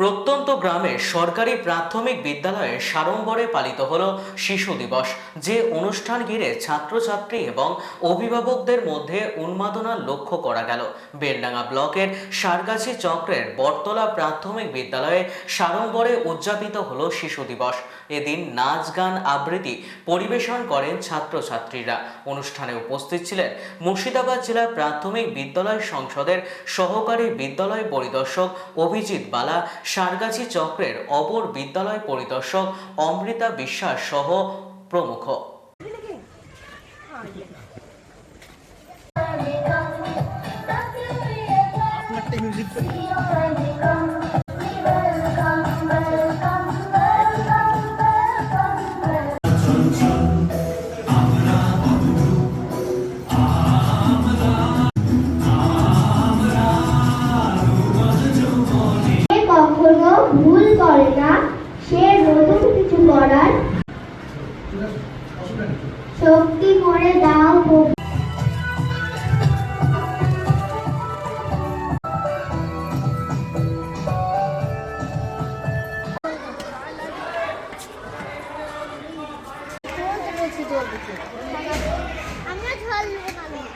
প্রত্যন্ত গ্রামে সরকারি প্রাথমিক বিদ্যালয়ে সাড়ম্বরে পালিত হল শিশু দিবস, যে অনুষ্ঠান ঘিরে ছাত্রছাত্রী এবং অভিভাবকদের মধ্যে উন্মাদনা লক্ষ্য করা গেল। বেলডাঙ্গা ব্লকের সারগাছি চক্রের বটতলা প্রাথমিক বিদ্যালয়ে সাড়ম্বরে উদযাপিত হল শিশু দিবস। এদিন নাচ, গান, আবৃত্তি পরিবেশন করেন ছাত্রছাত্রীরা। অনুষ্ঠানে উপস্থিত ছিলেন মুর্শিদাবাদ জেলা প্রাথমিক বিদ্যালয় সংসদের সহকারী বিদ্যালয় পরিদর্শক অভিজিৎ বালা সারগাছি চক্রের অপর বিদ্যালয় পরিদর্শক অমৃতা বিশ্বাস সহ প্রমুখ। কখনো ভুল করে না সে নতুন কিছু করার শক্তি করে দাও প্রভু। আমরা ঝোল